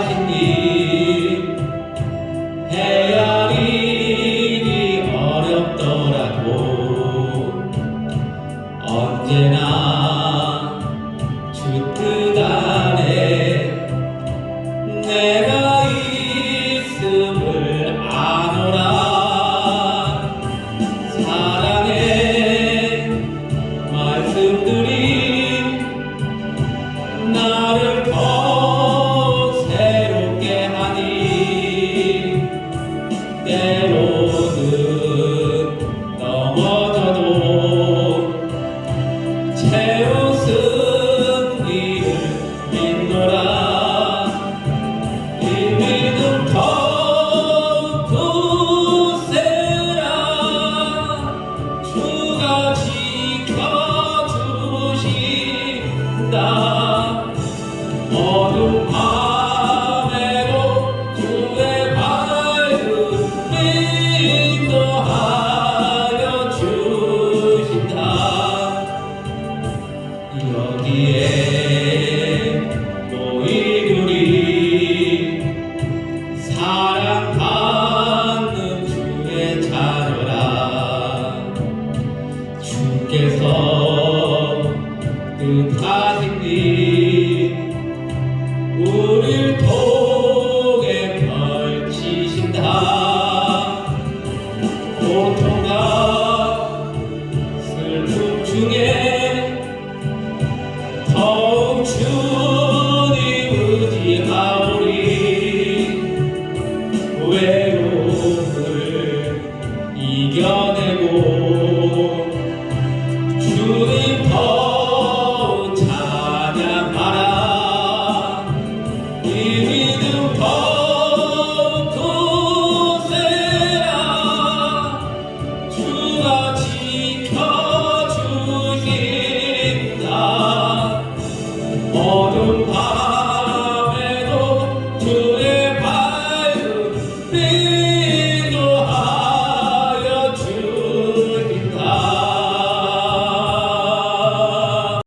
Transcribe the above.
하시니 헤아리기 어렵더라도 언제나 주뜻 안에 고통과 슬픔 중에 더욱 주님 의지하오리. 외로움을 이겨